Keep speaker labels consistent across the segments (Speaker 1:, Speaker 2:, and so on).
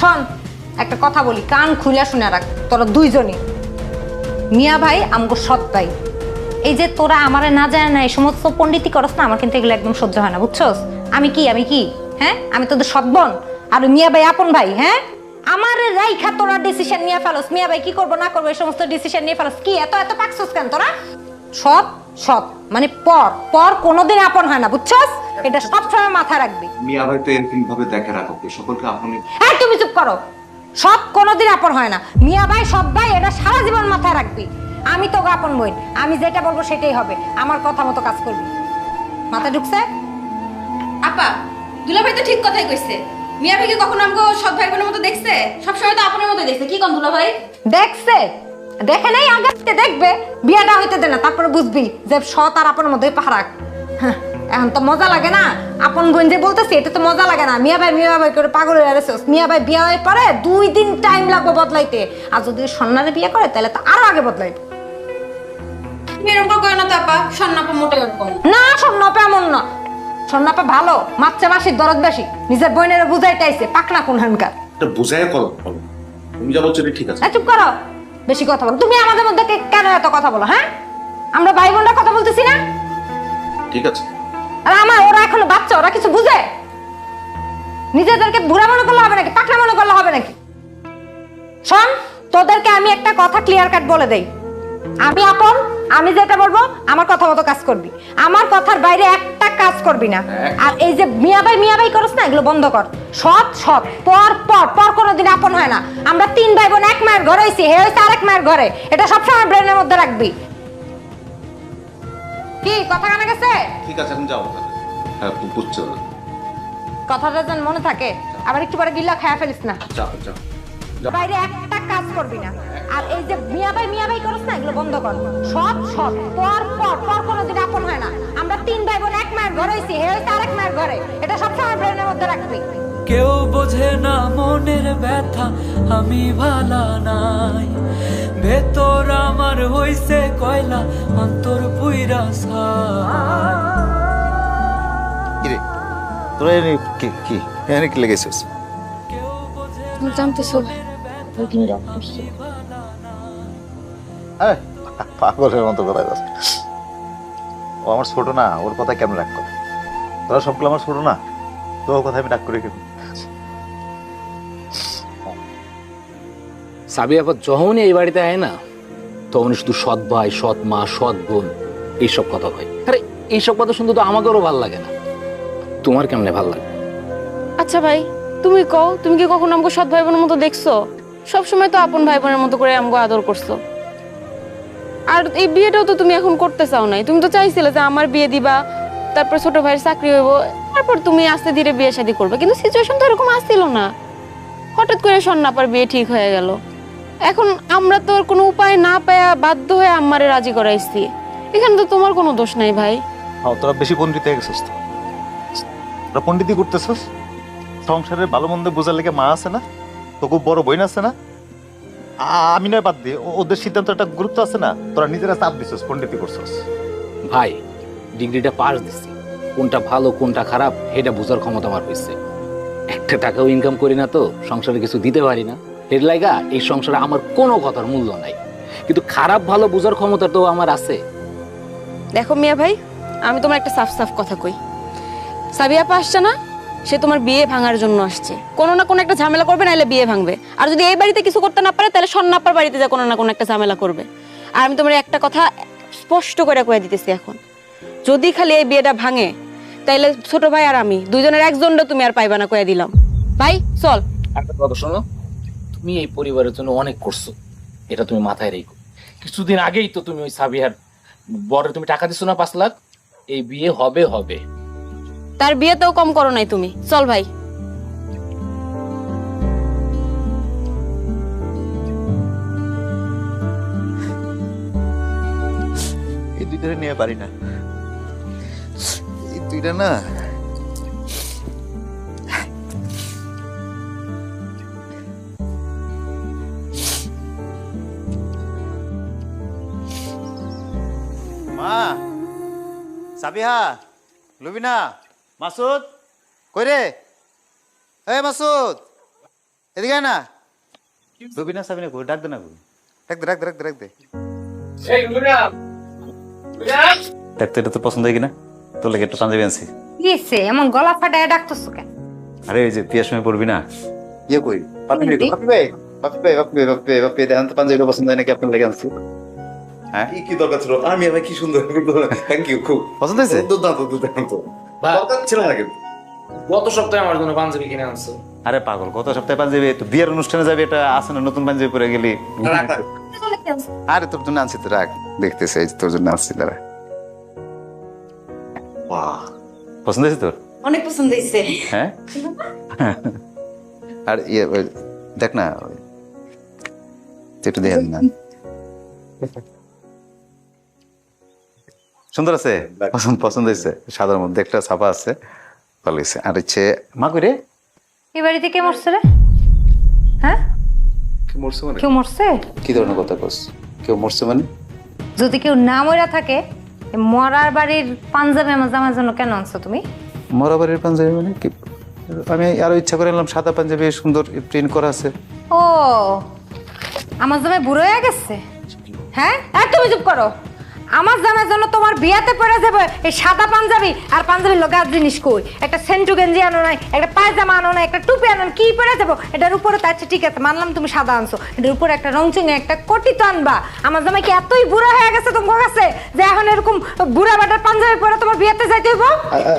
Speaker 1: শোন, একটা কথা বলি, কান খুলে শুনে রাখ, তোরা দুইজনই। মিয়া ভাই, আমগো সৎ ভাই। এই যে তোরা আমারে না যায় না, এই সমস্ত পণ্ডিতি করস না, আমার কিন্তু এগুলো একদম সহ্য হয় না, বুঝছস? আমি কি আমি কি? হ্যাঁ? আমি তোদের সৎ আর মিয়া ভাই আপন ভাই হ্যাঁ? আমার রাইখা তোরা ডিসিশন নিয়ে ফেলস। মিয়া ভাই কি করব, না করব, এই সমস্ত ডিসিশন নিয়ে ফেলস। কি, এত এত পাকছস কেন তোরা? সৎ সৎ। মানে পর। পর কোনোদিন আপন হয় না বুঝছস? এটা সবসময় মাথায় রাখবি।
Speaker 2: মিয়া ভাই তো এরকম ভাবে দেখে রাখো সকলকে আপনি
Speaker 1: এই তুমি চুপ করো। সব কোনোদিন আপন হয় না। মিয়া ভাই সব ভাই এটা সারা জীবন মাথায় রাখবি। আমি তো আপন বই। আমি যেটা বলব সেটাই হবে। আমার কথা মতো কাজ করবি। মাথায় ঢুকছে?
Speaker 3: আপা দুলাভাই তো ঠিক কথাই কইছে। মিয়া ভাইকে কখনো আমাকে সৎ ভাই বোনের মতো দেখছে? সবসময় তো আপনার মতো দেখছে। কি কম দুলাভাই
Speaker 1: দেখছে? দেখে নাই আগে দেখবে। বিয়াটা হইতে দে না তারপরে বুঝবি যে সৎ আর আপন মধ্যে পাহারাক হ্যাঁ, এখন তো মজা লাগে না। আপন বোন যে বলতেছি এটা তো মজা লাগে না। মিয়া ভাই মিয়া ভাই করে পাগল হয়ে গেছে। মিয়া ভাই বিয়া হয়ে পরে দুই দিন টাইম লাগবে বদলাইতে। আর যদি সন্ন্যারে বিয়ে করে তাহলে তো আরও আগে বদলাইবে।
Speaker 3: না তো সন্নাপা মোটে
Speaker 1: না স্বর্ণপা এমন না। ভালো মাচ্চা মাসির দরদ বেশি। নিজের বোনের বুঝাইটাইছে পাকনা কোন হানকার।
Speaker 2: কল তুমি যা বলছো ঠিক আছে।
Speaker 1: চুপ করো। বেশি কথা বলো। তুমি আমাদের মধ্যে কেন এত কথা বলো হ্যাঁ? আমরা ভাই বোনরা কথা বলতেছি না?
Speaker 2: ঠিক আছে।
Speaker 1: আর আমার ওরা এখনও বাচ্চা ওরা কিছু বুঝে? নিজেদেরকে বুড়া মনে করলে হবে নাকি? পাকড়া মনে করলে হবে নাকি? শোন তোদেরকে আমি একটা কথা ক্লিয়ার কাট বলে দেই। আমি আপন আমি যেটা বলব আমার কথা মতো কাজ করবি। আমার কথার বাইরে একটা কাজ করবি না। আর এই যে মিয়া ভাই মিয়া ভাই করস না এগুলো বন্ধ কর। সৎ সৎ। পর পর পর কোনোদিন আপন হয় না। আমরা তিন ভাই বোন এক মায়ের ঘরে হয়েছি হে হয়েছে আরেক মায়ের ঘরে। এটা সবসময় ব্রেনের মধ্যে রাখবি। কি কথা কানে গেছে?
Speaker 2: ঠিক আছে এখন যাও হ্যাঁ বুঝছ
Speaker 1: কথাটা যেন মনে থাকে। আবার একটু পরে গিল্লা খায়া ফেলিস না।
Speaker 2: যাও যাও।
Speaker 1: বাইরে একটা কাজ করবি না। আর এই যে মিয়া ভাই মিয়া ভাই করস না এগুলো বন্ধ কর। সব সব পর পর পর কোনোদিন আপন হয় না। আমরা তিন ভাই বোন এক মায়ের ঘরে হয়েছি হে হয়েছে আরেক মায়ের ঘরে। এটা সবসময় ব্রেনের মধ্যে রাখবি।
Speaker 4: কেউ বোঝে না মনের ব্যথা আমি ভালা নাই। ভেতর আমার হইছে কয়লা অন্তর পুইরা
Speaker 5: কিরে তোরা কি কি এনে কি লেগেছিস?
Speaker 4: কেউ বোঝে
Speaker 6: তুমি
Speaker 5: হ্যাঁ পাগলের মতো কথা। ও আমার ছোট না ওর কথা কেমন রাগ করে? তোরা সবগুলো আমার ছোট না তো ওর কথা আমি রাগ করে কেন
Speaker 7: সাবি আবার যখনই এই বাড়িতে আয় না? তখনই শুধু সৎ ভাই সৎ মা সৎ বোন এইসব কথা হয়। আরে এইসব কথা শুনতে তো আমাকেও ভালো লাগে না। তোমার কেমনে ভালো লাগে?
Speaker 6: আচ্ছা ভাই তুমি কও তুমি কি কখনো আমাকে সৎ ভাই বোনের মতো দেখছ? সব সময় তো আপন ভাই বোনের মতো করে আমাকে আদর করছ। আর এই বিয়েটাও তো তুমি এখন করতে চাও নাই। তুমি তো চাইছিলে যে আমার বিয়ে দিবা, তারপর ছোট ভাইয়ের চাকরি হইব, তারপর তুমি আস্তে ধীরে বিয়ে শাদী করবে। কিন্তু সিচুয়েশন তো এরকম আসছিল না। হঠাৎ করে সন্নাপার বিয়ে ঠিক হয়ে গেল। এখন আমরা তো কোনো উপায় না পায়া বাধ্য হয়ে আমারে রাজি করাইছি। এখানে তো তোমার কোনো দোষ নাই ভাই।
Speaker 5: তোরা বেশি পণ্ডিত গেছিস পণ্ডিতই করতেছিস? সংসারের ভালো মন্দ বোঝার লেগে মা আছে না? তো খুব বড় বোন আছে না? আমি নয় বাদ দিয়ে ওদের সিদ্ধান্ত একটা গুরুত্ব আছে না? তোরা নিজেরা চাপ দিছিস পণ্ডিতই করছিস।
Speaker 7: ভাই ডিগ্রিটা পাস দিছি। কোনটা ভালো কোনটা খারাপ এটা বোঝার ক্ষমতা আমার হয়েছে একটা টাকাও ইনকাম করি না তো সংসারে কিছু দিতে পারি না। এর লাগা এই সংসারে আমার কোনো কথার মূল্য নাই। কিন্তু খারাপ ভালো বোঝার ক্ষমতা তো আমার আছে।
Speaker 6: দেখো মিয়া ভাই আমি তোমার একটা সাফ সাফ কথা কই। সাবিয়া আপা আসছে না? সে তোমার বিয়ে ভাঙার জন্য আসছে। কোনো না কোনো একটা ঝামেলা করবে নাহলে বিয়ে ভাঙবে। আর যদি এই বাড়িতে কিছু করতে না পারে, তাহলে সন্নাপার বাড়িতে যা কোনো না কোনো একটা ঝামেলা করবে। আর আমি তোমার একটা কথা স্পষ্ট করে কয়ে দিতেছি এখন। যদি খালি এই বিয়েটা ভাঙে, তাইলে ছোট ভাই আর আমি, দুইজনের একজনটা তুমি আর পাইবা না কয়ে দিলাম। ভাই, চল।
Speaker 7: একটা কথা শোনো, তুমি এই পরিবারের জন্য অনেক করছ, এটা তুমি মাথায় রেখো। কিছুদিন আগেই তো তুমি ওই সাবিহার বড় তুমি টাকা দিছো না পাঁচ লাখ, এই বিয়ে হবে হবে।
Speaker 6: তার বিয়েতেও কম করো নাই তুমি। চল ভাই।
Speaker 5: না। মা সাবিহা লুবিনা। মাসুদ? কই রে এই মাসুদ এদিকে না। রবিনা সাবিনা কই? ডাক দে না কই? ডাক দে ডাক দে ডাক দে ডাক দে। দেখতে এটা তো পছন্দ হয় কিনা? তোর লেগে একটু পাঞ্জাবি আনছি
Speaker 1: কি হইছে? এমন গলা ফাটায় ডাকতেছো কেন?
Speaker 5: আরে ওই যে বিয়ের সময় পড়বি না? ইয়ে কই? পাপি ভাই পাপি ভাই পাপি ভাই পাপি ভাই পাপি ভাই দেখেন তো পাঞ্জাবিটা পছন্দ হয় নাকি আপনার লেগে আনছি। হ্যাঁ?
Speaker 2: কি কি দরকার ছিল? আমি আমার কি সুন্দর থ্যাংক ইউ খুব
Speaker 5: পছন্দ হয়েছে?
Speaker 2: দুর্দান্ত দুর্দান্ত দরকার ছিল না কিন্তু।
Speaker 8: গত সপ্তাহে আমার জন্য পাঞ্জাবি কিনে আনছো।
Speaker 5: আরে পাগল গত সপ্তাহে পাঞ্জাবি তো বিয়ের অনুষ্ঠানে যাবি এটা আছে না? নতুন পাঞ্জাবি পরে গেলি। আরে তোর জন্য আনছি তো রাখ। দেখতেছে এই তোর জন্য আনছি দাঁড়া।
Speaker 2: বাহ।
Speaker 5: পছন্দ হয়েছে তোর?
Speaker 3: অনেক পছন্দ হয়েছে।
Speaker 5: হ্যাঁ? আর ইয়ে ওই দেখ না একটু দেখেন না। সুন্দর আছে? পছন্দ পছন্দ হয়েছে। সাদার মধ্যে একটা ছাপা আছে। ভালো হয়েছে। আর হচ্ছে মা কই রে
Speaker 1: এই বাড়িতে কে মরছে রে? হ্যাঁ?
Speaker 2: কি মরছে মানে?
Speaker 1: কেউ মরছে?
Speaker 5: কি ধরনের কথা কস? কেউ মরছে মানে?
Speaker 1: যদি কেউ না মরা থাকে মরার বাড়ির পাঞ্জাবি আমার জামার জন্য কেন আনছো তুমি?
Speaker 5: মরাবাড়ির পাঞ্জাবি মানে কি? আমি আরও ইচ্ছা করে নিলাম সাদা পাঞ্জাবি সুন্দর প্রিন্ট করা আছে।
Speaker 1: ও আমার জামাই বুড়ো হয়ে গেছে? হ্যাঁ? তুমি চুপ করো। আমার জামার জন্য তোমার বিয়াতে পড়ে যাবে এই সাদা পাঞ্জাবি আর পাঞ্জাবির লোক আর জিনিস কই? একটা সেন্টু গেঞ্জি আনো নাই একটা পায়জামা আনো নাই একটা টুপি আনো কি পরে যাব? এটার উপরে তো আচ্ছা ঠিক আছে মানলাম তুমি সাদা আনছো। এটার উপরে একটা রংচুঙে একটা কোটি তো আনবা। আমার জামাই কি এতই বুড়া হয়ে গেছে তোমার কাছে যে এখন এরকম বুড়া বাটার পাঞ্জাবি পরে তোমার বিয়াতে যাইতে হইব?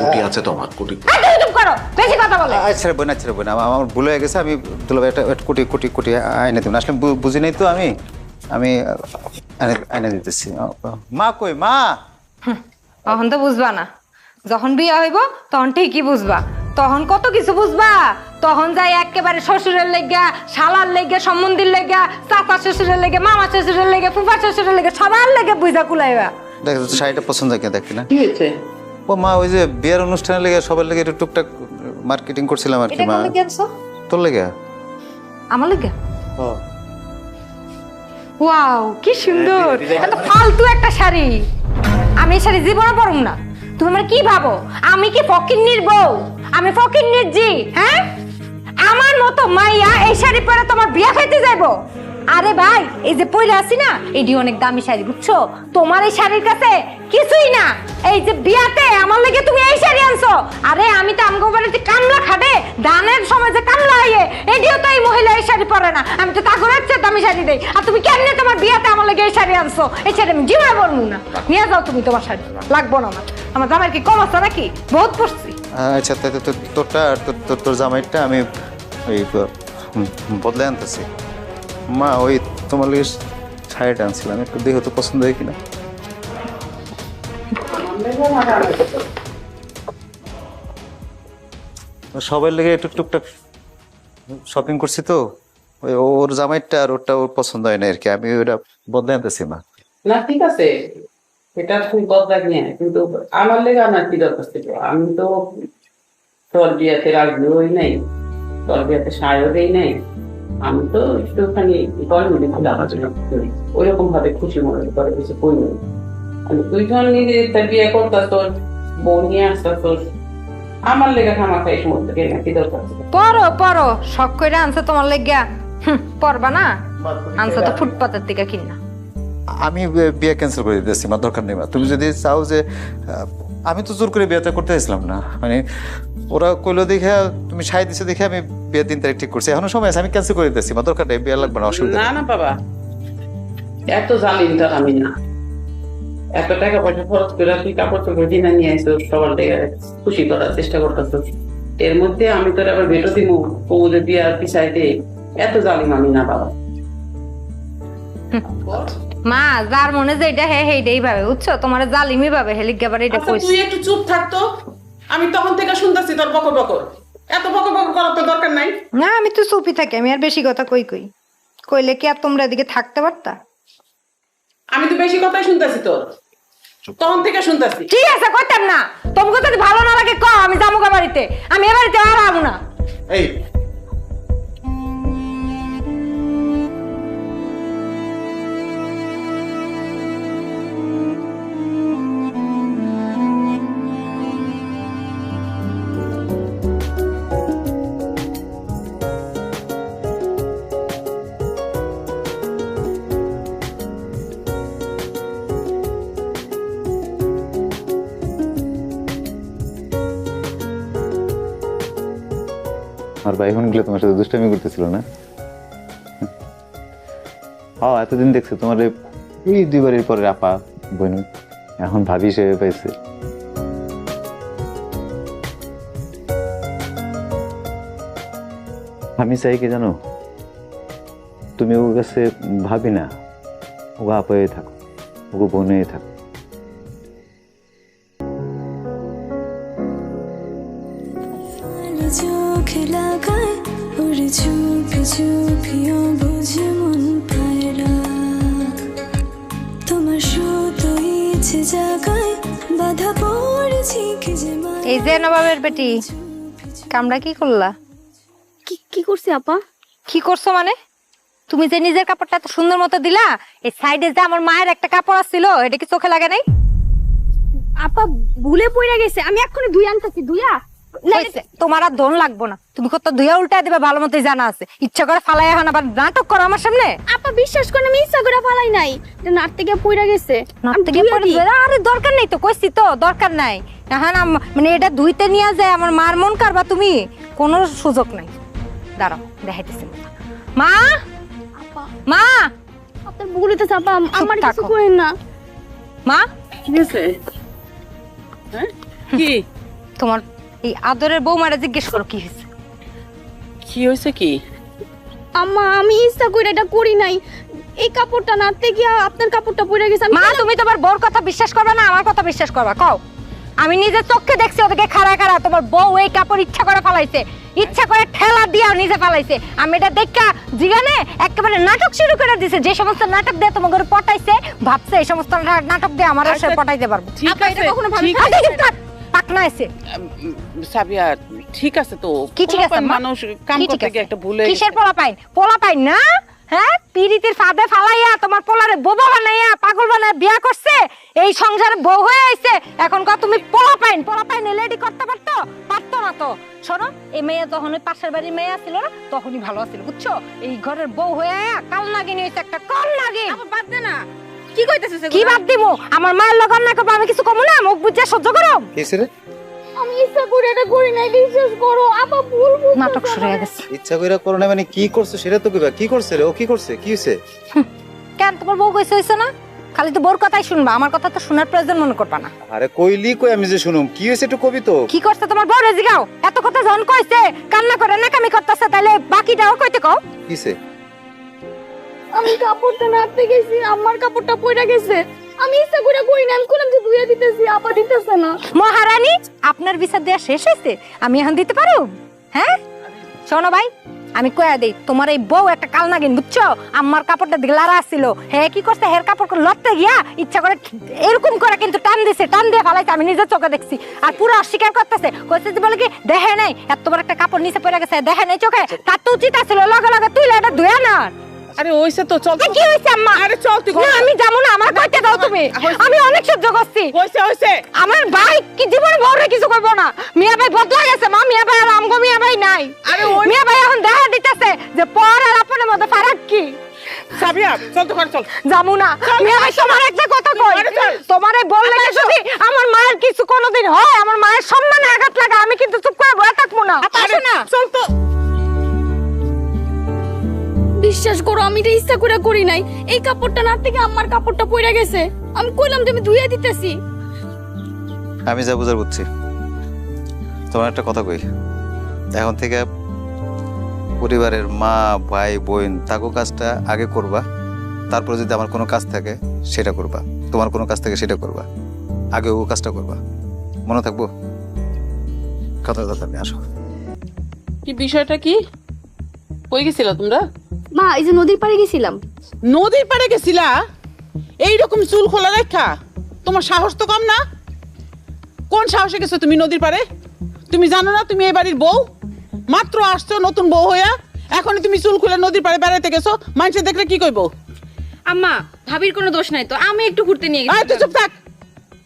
Speaker 2: কোটি আছে তো আমার কোটি।
Speaker 1: চুপ করো বেশি কথা বলে।
Speaker 5: আচ্ছা বোন আচ্ছা বোন আমার ভুল হয়ে গেছে আমি দুলাভাই একটা কোটি কোটি কোটি আইনে দেবেন আসলে বুঝি নাই তো আমি। আমি এনে দিতেছি। মা কই মা?
Speaker 1: তখন তো বুঝবা না। যখন বিয়ে হইব তখন ঠিকই বুঝবা। তখন কত কিছু বুঝবা। তখন যাই একেবারে শ্বশুরের লেগা শালার লেগে সম্বন্ধীর লেগা চাচা শ্বশুরের লেগে মামা শ্বশুরের লেগে ফুফা শ্বশুরের লেগে সবার লেগে বুঝা কুলাইবা।
Speaker 5: দেখ শাড়িটা পছন্দ হয় দেখি না। ও মা ওই যে বিয়ের অনুষ্ঠানের লেগে সবার লেগে একটু টুকটাক মার্কেটিং করছিলাম আর কি
Speaker 1: এটা
Speaker 5: মা। তোর লেগে?
Speaker 1: আমার লেগে? ওয়াও কি সুন্দর। এত ফালতু একটা শাড়ি। আমি এই শাড়ি জীবনে পরুম না। তুমি আমার কি ভাবো? আমি কি ফকিন্নির বউ? আমি ফকিন্নির জি হ্যাঁ? আমার মতো মাইয়া এই শাড়ি পরে তোমার বিয়া খাইতে যাইবো? আরে ভাই, এই যে পরে আছি না এটি অনেক দামি শাড়ি, বুঝছ? তোমার এই শাড়ির কাছে কিছুই না। এই যে বিয়াতে আমার লেগে তুমি এই শাড়ি আনছো। আরে আমি তো আমগো বাড়িতে কামলা খাটে, দানের সময় যে কামলা হইয়ে এটিও তো এই মহিলা এই শাড়ি পরে না। আমি তো তাকে চেয়ে দামি শাড়ি দেই। আর তুমি কেমনে তোমার বিয়াতে আমার লেগে এই শাড়ি আনছো? এই শাড়ি আমি জীবনে পরবো না। নিয়ে যাও তুমি তোমার শাড়ি। লাগবো না আমার। আমার জামাই কি কম আছে নাকি? বহুত পড়ছি।
Speaker 5: আচ্ছা তোরটা আর তোর তোর জামাইটা আমি ওই বদলে আনতেছি। মা, ওই তোমার লেগে শাড়িটা আনছিলাম, একটু দেখো তো পছন্দ হয় কিনা। সবাই লেগে একটু টুকটাক শপিং করছি তো, ওই ওর জামাইটা আর ওরটা ওর পছন্দ হয় না আর কি, আমি ওটা বদলে আনতেছি মা।
Speaker 9: না, ঠিক আছে, এটা তুমি বদলা নিয়ে কিন্তু আমার লেগে আমার কি দরকার ছিল? আমি তো তোর বিয়াতে রাখলেও নাই তোর বিয়াতে সায়ও দেই নাই আমি তো একটুখানি গরমে খুলে ওইরকম ভাবে খুশি মনে করে নাই। আমি যখন নিজে বিয়ে তোর বউ নিয়ে আসতাস তোর। আমার লেগে খামা খাই সমস্ত কে না দরকার
Speaker 1: পরো পরো শখ করে আনছে তোমার লেগিয়া। হুম, পরবা না? আনছে তো ফুটপাতের দিকে কিনা।
Speaker 5: আমি বিয়ে ক্যান্সেল করে দিতেছি আমার দরকার নেই। তুমি যদি চাও যে আমি তো জোর করে বিয়েটা করতে চাইছিলাম না। মানে ওরা কইলো দেখে তুমি সাই দিছে দেখে আমি বিয়ের দিন তারিখ ঠিক করছি। এখনও সময় আছে আমি ক্যান্সেল করে দিতেছি। মা দরকার নেই বিয়ে লাগবে না অসুবিধা
Speaker 9: না না বাবা। এত জালিম তো আমি না। এত টাকা পয়সা খরচ করে তুই কাপড় চোপড় কিনে নিয়ে আসো সবার লেগে খুশি করার চেষ্টা করতেছ। এর মধ্যে আমি তোর আবার ভেটো দিব বউদের বিয়ার পিছাইতে এত জালিম আমি না বাবা।
Speaker 1: মা যার মনে যেটা হে হেইটাই ভাবে বুঝছ? তোমার জালিমি ভাবে হেলিকা বাড়ি এটা
Speaker 9: আচ্ছা
Speaker 1: কইছে।
Speaker 9: তুই একটু চুপ থাকতো আমি তখন থেকে শুনতেছি তোর বকর বকর। এত বকর বকর করার তো দরকার নাই।
Speaker 1: না আমি তো চুপি থাকি আমি আর বেশি কথা কই কই। কইলে কি আর তোমরা এদিকে থাকতে পারতা?
Speaker 9: আমি তো বেশি কথাই শুনতেছি তোর। তখন থেকে শুনতেছি।
Speaker 1: ঠিক আছে কইতাম না। তোমাকে যদি ভালো না লাগে ক আমি যাব বাড়িতে। আমি এ বাড়িতে আর আমু না।
Speaker 2: এই
Speaker 5: গেলে তোমার সাথে দুষ্টামি করতেছিল না? ও এতদিন দেখছে তোমার এই- এই দুইবারের পরে আপা, বোন, এখন ভাবি হিসেবে পাইছে। আমি চাই কি জানো? তুমি ওর কাছে ভাবি না। ও আপায়ে থাকো ওকে বোনে থাকো।
Speaker 10: চুপি চুপিও বুঝে মন পায়রা তোমার শুধু ইচ্ছে জাগায় বাধা পড়েছি কি যে
Speaker 1: এই যে নবাবের বেটি কামড়া কি করলা?
Speaker 3: কি কি করছি আপা?
Speaker 1: কি করছ মানে? তুমি যে নিজের কাপড়টা এত সুন্দর মতো দিলা এই সাইডে যে আমার মায়ের একটা কাপড় আসছিল এটা কি চোখে লাগে নাই?
Speaker 3: আপা ভুলে পড়ে গেছে। আমি এক্ষুনি ধুই আনতেছি
Speaker 1: হয়েছে, তোমার আর ধন লাগবো না। তুমি কত ধুয়া উল্টা দিবে ভালো মতোই জানা আছে। ইচ্ছা করে ফালাই এখন আবার নাটক করো আমার সামনে।
Speaker 3: আপা বিশ্বাস করেন আমি ইচ্ছা করে ফালাই নাই। এটা নাট থেকে পড়ে গেছে।
Speaker 1: পড়ে। ধুয়ে দাও। আরে দরকার নেই তো কইছি তো দরকার নাই। এখন মানে এটা ধুইতে নিয়ে যায় আমার মার মন কারবা তুমি। কোনো সুযোগ নাই। দাঁড়াও দেখাইতেছি। মা! মা!
Speaker 3: আপনার আম-
Speaker 1: চুপ
Speaker 3: আমার কিছু। করেন না।
Speaker 1: মা!
Speaker 9: কি হয়েছে হ্যাঁ? কি?
Speaker 1: তোমার এই আদরের বৌমারা জিজ্ঞেস করো কি হয়েছে?
Speaker 9: কি হয়েছে কি?
Speaker 3: আম্মা আমি ইচ্ছা করে এটা করি নাই। এই কাপড়টা নাড়তে গিয়া আপনার কাপড়টা পড়ে গেছে
Speaker 1: মা তুমি তোমার বউর কথা বিশ্বাস করবে না আমার কথা বিশ্বাস করবা কও। আমি নিজের চোখে দেখছি ওদেরকে খাড়া খাড়া তোমার বউ এই কাপড় ইচ্ছা করে ফালাইছে। ইচ্ছা করে ঠেলা দিয়া নিজে ফালাইছে। আমি এটা দেখা জিগানে একেবারে নাটক শুরু করে দিছে যে সমস্ত নাটক দিয়ে তোমাকে ঘরে পটাইছে ভাবছে এই সমস্ত নাটক দিয়ে আমার
Speaker 9: আচ্ছা,
Speaker 1: পটাইতে পারব।
Speaker 9: ঠিক আছে
Speaker 3: কখনো ভাবি-
Speaker 1: আছে?
Speaker 9: সাবিয়া ঠিক আছে তো।
Speaker 1: কি ঠিক আছে,
Speaker 9: মানুষ কাম করতে গিয়ে একটা ভুলে
Speaker 1: কিসের পোলা পাইন পোলা পাইন না? হ্যাঁ? পিরিতির ফাঁদে ফালাইয়া তোমার পোলারে বোবা বানাইয়া পাগল বানায় বিয়া করছে? এই সংসারে বউ হয়ে আইছে। এখন কা তুমি পোলা পাইন পোলা পাইন লেডি করতে পারতো? পারতো না তো। শোনো এই মেয়ে যখন ওই পাশের বাড়ির মেয়ে ছিল না তখনই ভালো আছিল বুঝছ? এই ঘরের বউ হয়ে আয়া কাল নাগিনী হইছে একটা কাল নাগিন।
Speaker 3: বাদ দে না। কি কইতেছিস
Speaker 1: কি বাদ দিমু? আমার মায়ের লগন না করব আমি কিছু কমু না? মুখ বুঝে সহ্য করো।
Speaker 5: কিসে রে
Speaker 3: আমি ইচ্ছা করে এটা করি নাই বিশ্বাস করো আপা ভুল বুঝতেছে
Speaker 1: নাটক শুরু হয়ে গেছে।
Speaker 5: ইচ্ছা কইরা করো না মানে কি করছ সেটা তো কইবা। কি করছে রে? ও কি করছে? কি হইছে?
Speaker 1: কেন তোমার বউ কইছে হইছে না? খালি তো বোর কথাই শুনবা আমার কথা তো শোনার প্রয়োজন মনে করবা না।
Speaker 5: আরে কইলি কই আমি যে শুনুম? কি হইছে একটু কবি তো?
Speaker 1: কি করছে তোমার বউ? রেজি গাও। এত কথা জন কইছে কান্না করে নাকামি করতেছে তাহলে বাকিটাও কইতে কও।
Speaker 5: কিসে
Speaker 3: আমি কাপড়টা নাড়তে গেছি আমার কাপড়টা পড়ে গেছে। আমি ইচ্ছা করে করি না আমি কোলাম যে ধুইয়া দিতেছি, আপা দিতেছে না।
Speaker 1: মহারানী, আপনার বিচার দেওয়া শেষ হয়েছে? আমি এখন দিতে পারো হ্যাঁ? শোনো ভাই, আমি কয়া দেই, তোমার এই বউ একটা কাল নাগিন বুঝছ? আমার কাপড়টা দিকে লারা আসছিল হে, কি করছে? হের কাপড় লড়তে গিয়া ইচ্ছা করে এরকম করে কিন্তু টান দিছে, টান দিয়ে ফেলাইছে, আমি নিজের চোখে দেখছি। আর পুরো অস্বীকার করতেছে। কইছে যে বলে কি, দেখে নাই, এত বড় একটা কাপড় নিচে পড়ে গেছে, দেখে নাই চোখে? তার তো উচিত আছিল, লগে লগে তুই এটা ধুয়ে না
Speaker 9: আরে হইছে তো চল
Speaker 1: কি হয়েছে আম্মা?
Speaker 9: আরে চল তুই
Speaker 1: না আমি যাব না আমার কইতে দাও তুমি? আমি অনেক সহ্য করছি।
Speaker 9: হইছে হইছে
Speaker 1: আমার ভাই কি জীবনে বড় কিছু করব না। মিয়া ভাই বদলা গেছে মা মিয়া ভাই আর আমগো মিয়া ভাই নাই।
Speaker 9: আরে ওই-
Speaker 1: মিয়া ভাই এখন দেখা দিতেছে যে পর আর আপনার মধ্যে ফারাক কি?
Speaker 9: সাবিয়া চল তো ঘরে চল।
Speaker 1: যাব না। মিয়া ভাই তোমার একটা কথা কই। তোমারে বললে যদি আমার মায়ের কিছু কোনোদিন হয় আমার মায়ের সম্মানে আঘাত লাগা আমি কিন্তু চুপ করে বসে থাকব না।
Speaker 9: আরে না। চল তো।
Speaker 3: বিশ্বাস করো আমি এটা ইচ্ছা করে করি নাই। এই কাপড়টা নাড়তে থেকে আমার কাপড়টা পড়ে গেছে। আমি কইলাম যে আমি ধুইয়া দিতেছি।
Speaker 5: আমি যা বুঝার বুঝছি। তোমার একটা কথা কই। এখন থেকে পরিবারের মা ভাই বোন তাকো কাজটা আগে করবা। তারপরে যদি আমার কোনো কাজ থাকে সেটা করবা। তোমার কোনো কাজ থাকে সেটা করবা। আগে ও কাজটা করবা। মনে থাকব? কথা কথা আসো।
Speaker 9: কি বিষয়টা কি? কই গেছিল তোমরা?
Speaker 3: মা এই যে নদীর পাড়ে গেছিলাম।
Speaker 9: নদীর পাড়ে গেছিলা? এইরকম চুল খোলা রেখা? তোমার সাহস তো কম না? কোন সাহসে গেছো তুমি নদীর পাড়ে? তুমি জানো না তুমি এই বাড়ির বউ? মাত্র আসছো নতুন বউ হইয়া। এখনই তুমি চুল খুলে নদীর পাড়ে বেড়াইতে গেছো। মানুষে দেখলে কি কইবো?
Speaker 3: আম্মা ভাবির কোনো দোষ নাই তো। আমি একটু ঘুরতে নিয়ে
Speaker 9: আয় তুই চুপ থাক।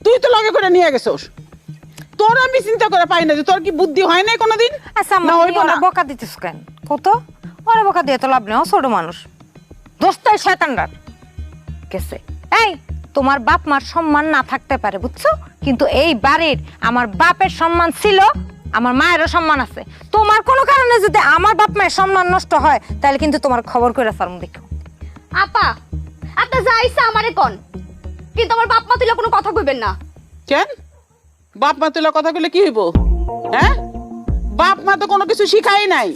Speaker 9: তুই তো লগে করে নিয়ে গেছোস। তোর আমি চিন্তা করে পাই না যে তোর কি বুদ্ধি হয় নাই কোনোদিন?
Speaker 1: আচ্ছা
Speaker 9: না
Speaker 1: বকা দিতেছ কেন? কত? ওরে বকা দিয়ে তো লাভ নেই ও ছোট মানুষ। দোস্তাই শয়তানরা। গেছে। এই তোমার বাপ মার সম্মান না থাকতে পারে বুঝছ? কিন্তু এই বাড়ির আমার বাপের সম্মান ছিল আমার মায়েরও সম্মান আছে। তোমার কোনো কারণে যদি আমার বাপ মায়ের সম্মান নষ্ট হয় তাহলে কিন্তু তোমার খবর করে সারম দেখো।
Speaker 3: আপা আপনি যা ইচ্ছা আমারে কোন। কিন্তু আমার বাপ মা তুলে কোনো কথা কইবেন না।
Speaker 9: কেন? বাপ মা তুলা কথা বলে কি হইব? হ্যাঁ? বাপ মা তো কোনো কিছু শিখাই নাই।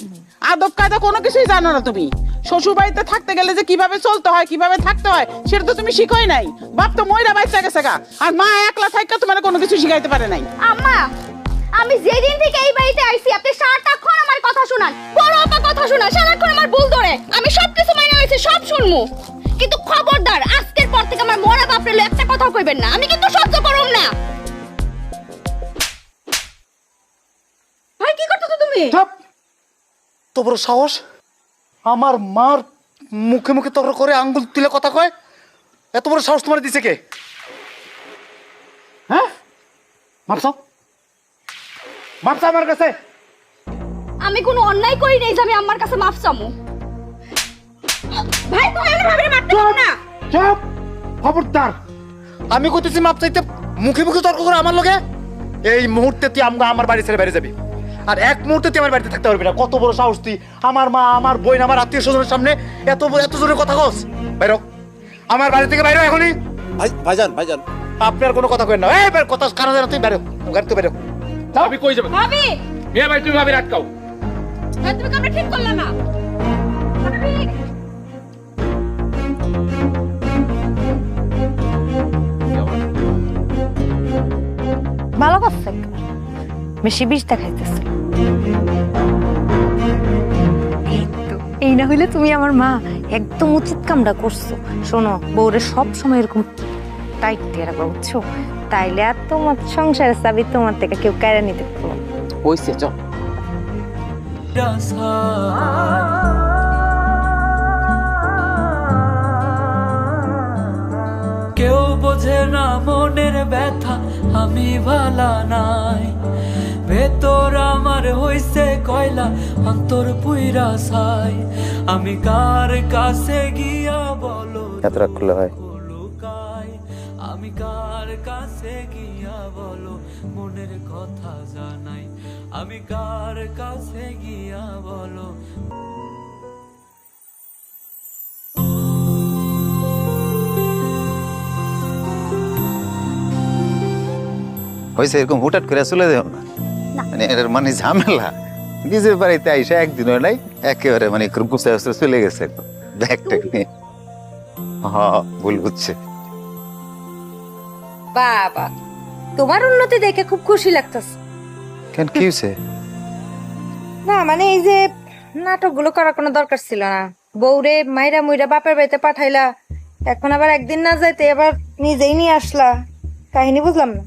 Speaker 9: আদব কায়দা কোনো কিছুই জানো না তুমি। শ্বশুর বাড়িতে থাকতে গেলে যে কীভাবে চলতে হয় কীভাবে থাকতে হয় সেটা তো তুমি শিখোই নাই। বাপ তো ময়রা বাইসা গেছে গা আর মা একলা থাকা তোমার কোনো কিছু শিখাইতে পারে নাই।
Speaker 3: আম্মা আমি যেদিন থেকে এই বাড়িতে আইছি আপনি সারাক্ষণ আমার কথা শুনান। বড় আপা কথা শুনান সারাক্ষণ আমার ভুল ধরে। আমি সব কিছু মাইনা হয়েছে সব শুনমু। কিন্তু খবরদার আজকের পর থেকে আমার মরা বাপরে একটা কথা কইবেন না। আমি কিন্তু সহ্য করুম না। ভাই কি করতেছো তুমি?
Speaker 5: চাপ তো বড় সাহস? আমার মার মুখে মুখে তর্ক করে আঙ্গুল তুলে কথা কয়? এত বড় সাহস তোমার দিছে কে? হ্যাঁ? মাপসাও মাপসা আমার কাছে?
Speaker 3: আমি কোনো অন্যায় করি নাই যে আমি আমার কাছে মাফ চামু। ভাই তুমি আমার ভাবিরে মারতে পারো না।
Speaker 5: চুপ খবরদার। আমি কইতেছি মাপ চাইতে মুখে মুখে তর্ক করে আমার লগে। এই মুহূর্তে তুই আমগা আমার বাড়ি ছেড়ে বাইরে যাবি। আর এক মুহূর্তে তুই আমার বাড়িতে থাকতে পারবি না। কত বড় সাহস তুই। আমার মা আমার বোন আমার আত্মীয় স্বজনের সামনে এত এত জোরে কথা কস। বাইরো। আমার বাড়ি থেকে বাইরো এখনই।
Speaker 11: ভাই ভাইজান ভাইজান।
Speaker 5: আপনার কোনো কথা কেন না। এই বের কথা কারণ জানা তুই বাইরো। গাড়ি তো বাইরো
Speaker 8: ভাবি কই যাবে?
Speaker 3: ভাবি!
Speaker 8: মিয়া ভাই তুমি ভাবি আটকাও
Speaker 3: তুমি কামটা ঠিক করলে না। ভাবি!
Speaker 1: ভালো করছে। বেশি বিষ দেখাইতেছে। এই তো, এই না হইলে তুমি আমার মা একদম উচিত কামটা করছ। শোনো বউরে সব সময় এরকম টাইট দিয়ে রাখবা বুঝছ? তাইলে আর তোমার সংসারের চাবি তোমার থেকে কেউ কেড়ে নিতে পারব না।
Speaker 9: হইছে চল
Speaker 4: কেউ বোঝে না মনের ব্যথা আমি ভালা নাই। ভেতর আমার হইছে কয়লা অন্তর পুইরা ছাই। আমি কার কাছে গিয়া বলো
Speaker 5: রাগ করলে হয়?
Speaker 4: আমি কার কাছে গিয়া বলো মনের কথা জানাই। আমি কার কাছে গিয়া বলো
Speaker 5: হয়েছে এরকম হুটাট করে চলে যাও না। মানে এর মানে ঝামেলা। নিজের বাড়িতে আইসা একদিন হয় নাই একেবারে মানে গুছায় গুছায় চলে গেছে একদম। ব্যাগ ট্যাগ নিয়ে। হ্যাঁ ভুল বুঝছে।
Speaker 1: বাবা তোমার উন্নতি দেখে খুব খুশি লাগতেছে।
Speaker 5: কেন কি হয়েছে?
Speaker 1: না মানে এই যে নাটকগুলো করার কোনো দরকার ছিল না। বউরে মাইরা মুইরা বাপের বাড়িতে পাঠাইলা এখন আবার একদিন না যাইতে এবার নিজেই নিয়ে আসলা। কাহিনী বুঝলাম না।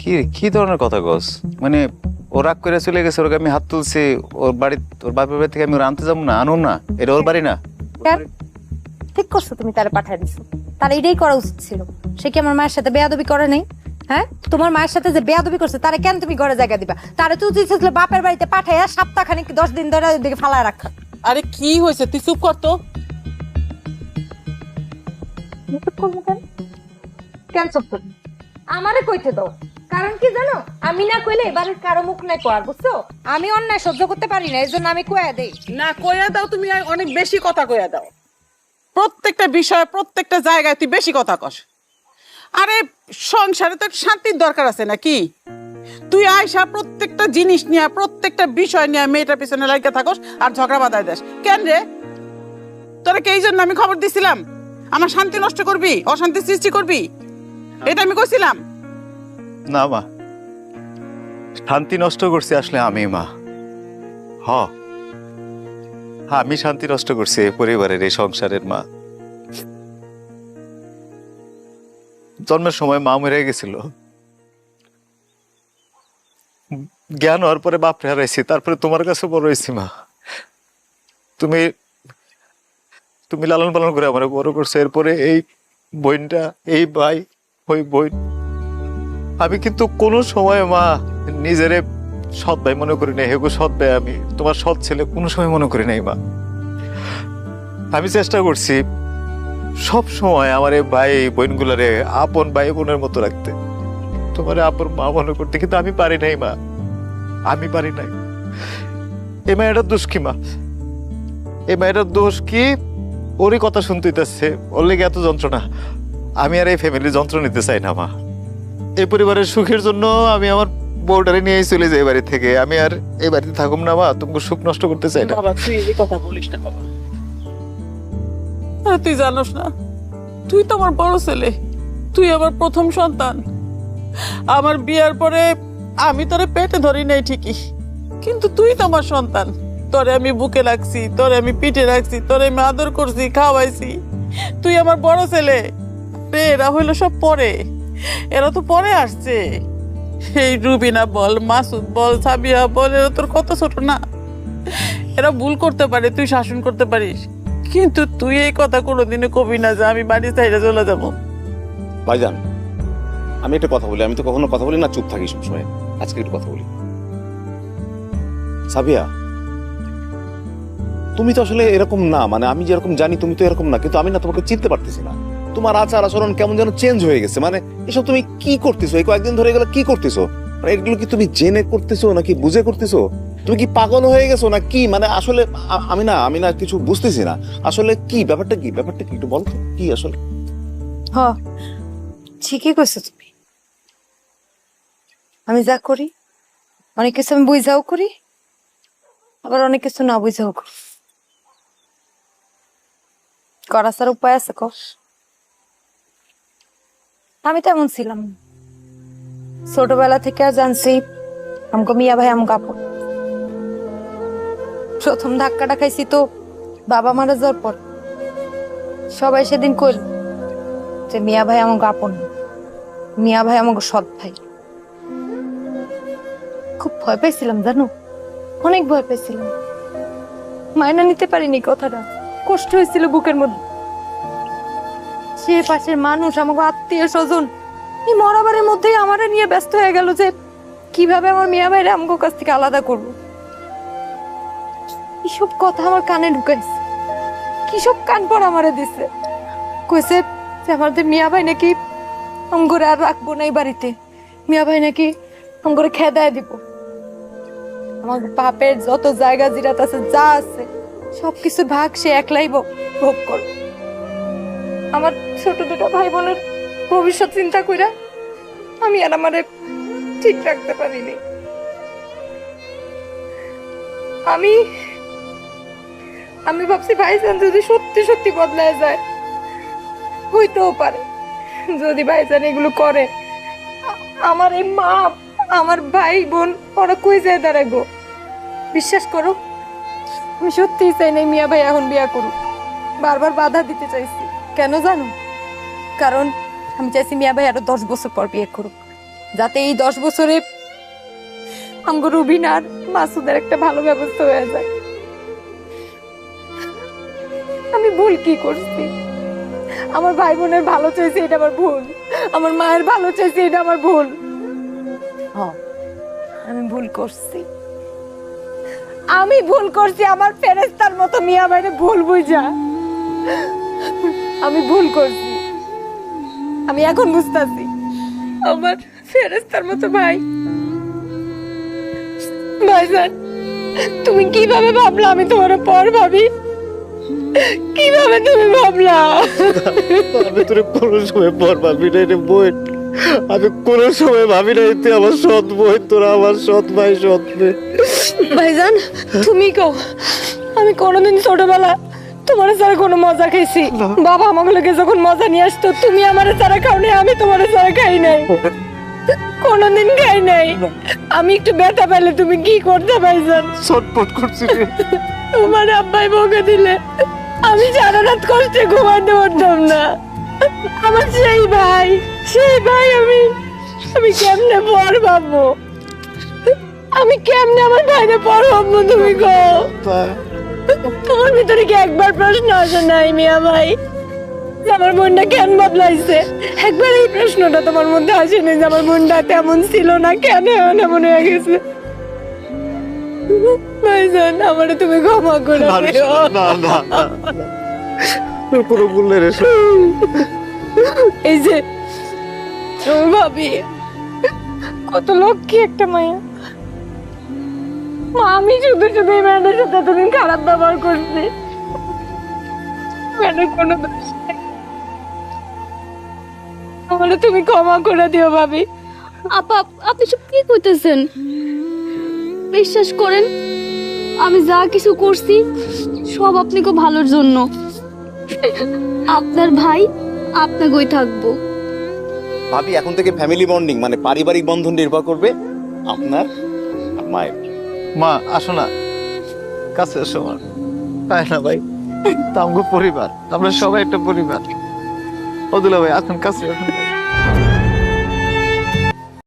Speaker 5: কি কি ধরনের কথা কস? মানে ও রাগ করে চলে গেছে ওর আমি হাত তুলছি ওর বাড়ি ওর বাপের বাড়ি থেকে আমি ওর আনতে যাব না আনুন না এটা ওর বাড়ি না।
Speaker 1: ঠিক করছ তুমি তারে পাঠাই দিছো। তার এটাই করা উচিত ছিল। সে কি আমার মায়ের সাথে বেয়াদবি করে নাই? হ্যাঁ? তোমার মায়ের সাথে যে বেয়াদবি করছে তারে কেন তুমি ঘরে জায়গা দিবা? তারে তো উচিত ছিল বাপের বাড়িতে পাঠাইয়া সপ্তাহ খানিক দশ দিন ধরে ওইদিকে ফালায় রাখা?
Speaker 9: আরে কি হয়েছে? তুই চুপ কর তো।
Speaker 1: চুপ করব কেন? কেন চুপ করব আমারে কইতে দাও। কারণ কি জানো? আমি না কইলে এবারে কারও মুখ নাই কোয়ার বুঝছ? আমি অন্যায় সহ্য করতে পারি না এই জন্য আমি কয়া দেই।
Speaker 9: না, কইয়া দাও, তুমি আর অনেক বেশি কথা কইয়া দাও। প্রত্যেকটা বিষয়ে, প্রত্যেকটা জায়গায় তুই বেশি কথা কস। আরে, সংসারে তো শান্তির দরকার আছে নাকি তুই আয়সা প্রত্যেকটা জিনিস নিয়ে, প্রত্যেকটা বিষয় নিয়ে মেয়েটার পিছনে লাগে থাকস আর ঝগড়া বাঁধায় দেস। কেন রে? তোরা কে জন্য আমি খবর দিছিলাম? আমার শান্তি নষ্ট করবি? অশান্তি সৃষ্টি করবি? এটা আমি কইছিলাম।
Speaker 5: না, মা। শান্তি নষ্ট করছি আসলে আমি, মা। হ। আমি শান্তি নষ্ট করছি পরিবারের, এই সংসারের, মা। জন্মের সময় মা মরে গেছিল। জ্ঞান হওয়ার পরে বাপরে হারাইছি, তারপরে তোমার কাছে বড় হয়েছি, মা। তুমি তুমি লালন পালন করে আমার বড় করছ। এরপরে এই বইনটা এই ভাই, ওই বোন আমি কিন্তু কোনো সময় মা নিজেরে সৎ ভাই মনে করি নাই। হেগো সৎ ভাই আমি, তোমার সৎ ছেলে কোনো সময় মনে করি নাই মা। আমি চেষ্টা করছি সব সময় আমার এই ভাই বোনগুলারে আপন ভাই বোনের মতো রাখতে। তোমার আপন মা মনে করতে কিন্তু আমি পারি নাই মা। আমি পারি নাই। এ মেয়েটার দোষ কি মা? এ মেয়েটার দোষ কি? ওরই কথা শুনতে হইতেছে। ওর লেগে এত যন্ত্রণা। আমি আর এই ফ্যামিলি যন্ত্র নিতে চাই না মা। এই পরিবারের সুখের জন্য আমি আমার বউটারে নিয়ে চলে যাই বাড়ি থেকে। আমি আর এই বাড়িতে থাকুম না মা। তুমি সুখ নষ্ট করতে চাই না।
Speaker 9: বাবা তুই এই কথা বলিস না বাবা। আরে তুই জানোস না তুই তো আমার বড় ছেলে তুই আমার প্রথম সন্তান। আমার বিয়ার পরে আমি তোরে পেটে ধরি নাই ঠিকই কিন্তু তুই তো আমার সন্তান। তোরে আমি বুকে রাখছি তোরে আমি পিঠে রাখছি তোরে আমি আদর করছি খাওয়াইছি। তুই আমার বড় ছেলে রে এরা হইল সব পরে। এরা তো পরে আসছে। এই রুবিনা বল, মাসুদ বল, সাবিয়া বল, এরা তোর কত ছোট না। এরা ভুল করতে পারে, তুই শাসন করতে পারিস। কিন্তু তুই এই কথা কোনোদিনও কবি না যে আমি বাড়ি সাইডে চলে যাব।
Speaker 2: ভাইজান, আমি একটা কথা বলি, আমি তো কখনো কথা বলি না, চুপ থাকি সবসময়। আজকে একটু কথা বলি। সাবিয়া, তুমি তো আসলে এরকম না মানে আমি যেরকম জানি তুমি তো এরকম না, কিন্তু আমি না তোমাকে চিনতে পারতেছি না। তোমার আচার আচরণ কেমন যেন চেঞ্জ হয়ে গেছে? মানে এসব তুমি কি করতেছো? এই কয়েকদিন ধরে এগুলো কি করতেছো? মানে এগুলো কি তুমি জেনে করতেছো নাকি বুঝে করতেছো? তুমি কি পাগল হয়ে গেছো না কি? মানে আসলে আমি না আমি না কিছু বুঝতেছি না। আসলে কি? ব্যাপারটা কি? ব্যাপারটা কি? একটু বলো তো, কি আসলে?
Speaker 1: হ ঠিকই কইছো তুমি। আমি যা করি অনেক কিছু আমি বুঝাও করি আবার অনেক কিছু না বুঝাও করি। করা ছাড়া উপায় আছে কর। আমি তেমন ছিলাম। ছোটবেলা থেকে জানছি আমাকে মিয়া ভাই আমাকে আপন। প্রথম ধাক্কাটা খাইছি তো বাবা মারা যাওয়ার পর। সবাই সেদিন কইল যে মিয়া ভাই আমাকে আপন, মিয়া ভাই আমাকে সৎ ভাই। খুব ভয় পেয়েছিলাম জানো? অনেক ভয় পেয়েছিলাম মায়না নিতে পারিনি কথাটা। কষ্ট হয়েছিল বুকের মধ্যে। সে পাশের মানুষ আমাকে আত্মীয় স্বজন, এই মরাবারের মধ্যেই আমারে নিয়ে ব্যস্ত হয়ে গেল যে কীভাবে আমার মিয়া ভাইরে আমাকে কাছ থেকে আলাদা করব। এসব কথা আমার কানে ঢুকাইছে। কি সব কান পর আমারে দিছে? কইছে আমাদের মিয়া ভাই নাকি আমগরে আর রাখব না এই বাড়িতে। মিয়া ভাই নাকি আমগরে খেদায় দিব। আমার বাপের যত জায়গা জিরাত আছে, যা আছে, সবকিছু ভাগ সে একলাই ভোগ করবে। আমার ছোট দুটো ভাই বোনের ভবিষ্যৎ চিন্তা কইরা আমি আর আমারে ঠিক রাখতে পারিনি। আমি আমি ভাবছি ভাইজান যদি সত্যি সত্যি বদলায় যায়, হইতেও পারে। যদি ভাইজান এগুলো করে, আমার এই মা, আমার ভাই বোন ওরা কই যায় দাঁড়াবো বিশ্বাস করো, আমি সত্যিই চাই নাই মিয়া ভাই এখন বিয়া করুক। বারবার বাধা দিতে চাইছি। কেন জানো? কারণ আমি চাইছি মিয়া ভাই আরও দশ বছর পর বিয়ে করুক। যাতে এই দশ বছরে আমগো রুবিন আর মাসুদের একটা ভালো ব্যবস্থা হয়ে যায়। আমি ভুল কি করছি? আমার ভাই বোনের ভালো চাইছে এটা আমার ভুল। আমার মায়ের ভালো চাইছে এটা আমার ভুল। হ আমি ভুল করছি। আমি ভুল করছি, আমার ফেরেস্তার মতো মিয়া বাইরে ভুল বুঝা। আমি ভুল করছি। আমি এখন বুঝতাছি। আমার ফেরেস্তার মতো ভাই। ভাইজান তুমি কীভাবে ভাবলা আমি তোমার পর ভাবি? কীভাবে তুমি ভাবলা?
Speaker 5: আমি তোর কোনো সময় পর ভাবি নাই রে বোন আমি কোনো সময় ভাবি নাই তুই আমার সৎ বোন তোরা আমার সৎ ভাই সৎ মেয়ে।
Speaker 1: ভাইজান তুমি কও আমি কোনোদিন ছোটবেলা তোমার সারা কোনো মজা খাইছি। বাবা আমার লোকে যখন মজা নিয়ে আসতো তুমি আমার সারা খাও নাই আমি তোমার সারা খাই নাই। কোনোদিন খাই নাই। আমি একটু ব্যথা পেলে তুমি কি করতে ভাইজান
Speaker 5: ছটপট করছি
Speaker 1: তোমার আব্বাই বকে দিলে। আমি সারা রাত কষ্টে ঘুমাতে পারতাম না। আমার সেই ভাই সেই ভাই আমি আমি কেমনে পর ভাববো? আমি কেমনে আমার ভাইরে পর ভাববো তুমি গো তোমার ভিতরে কি একবার প্রশ্ন আসে নাই মিয়া ভাই? আমার মনটা কেন বদলাইছে? একবার এই প্রশ্নটা তোমার মধ্যে আসেনি যে আমার মনটা তেমন ছিল না কেন এমন এমন হয়ে গেছে। ভাইজান আমারে তুমি ক্ষমা করে দিও।
Speaker 5: না না না, না। তোর কোনো ভুল রে
Speaker 1: এই যে ভাবি কত লক্ষ্মী একটা মায়া। মা আমি শুধু শুধু এই ম্যাডের সাথে এতদিন খারাপ ব্যবহার করছি ম্যাডের কোনো দোষ নেই। তুমি ক্ষমা করে দিও ভাবি।
Speaker 3: আপা আপনি সব কি করতেছেন বিশ্বাস করেন আমি যা কিছু করছি সব আপনাকে ভালোর জন্য। আপনার ভাই আপনাকেই থাকব।
Speaker 2: ভাবি এখন থেকে ফ্যামিলি বন্ডিং মানে পারিবারিক বন্ধন নির্ভর করবে আপনার আর মায়ের।
Speaker 5: মা, আসো না। কাছে এসো আমার তাই না ভাই। তা আমগো পরিবার। আমরা সবাই একটা পরিবার। অদুলা ভাই, আসুন কাছে। আসুন।